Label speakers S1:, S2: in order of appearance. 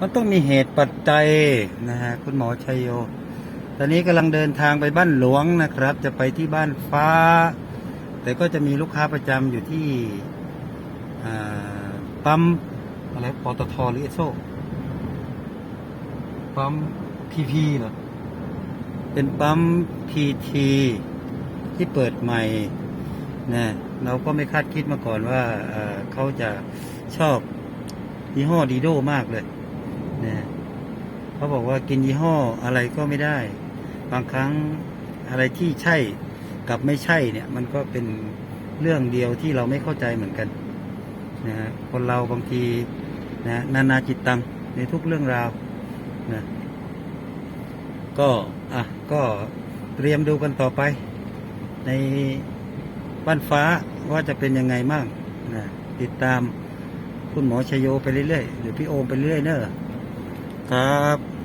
S1: มันต้องมีเหตุปัจจัยนะฮะคุณหมอชัยโย ตอนนี้กำลังเดินทางไปบ้านหลวงนะครับ จะไปที่บ้านฟ้า แต่ก็จะมีลูกค้าประจำอยู่ที่ปั๊มอะไรปตทหรือเอโซปั๊มพีพีเหรอเป็นปั๊มพีทีที่เปิดใหม่นะเราก็ไม่คาดคิดมาก่อนว่าเอ่อเขาจะชอบยี่ห้อดีโดมากเลย นะเขาบอกว่ากินยี่ห้ออะไรก็ไม่ได้ บางครั้งอะไรที่ใช่กับไม่ใช่เนี่ย มันก็เป็นเรื่องเดียวที่เราไม่เข้าใจเหมือนกันนะฮะคนเราบางทีนะนานาจิตตังในทุกเรื่องราวนะก็อะก็เตรียมดูกันต่อไป ในบ้านฟ้าว่าจะเป็นยังไงบ้างนะติดตามคุณหมอชยโยไปเรื่อยๆหรือพี่โอมไปเรื่อยเนอะ ครับ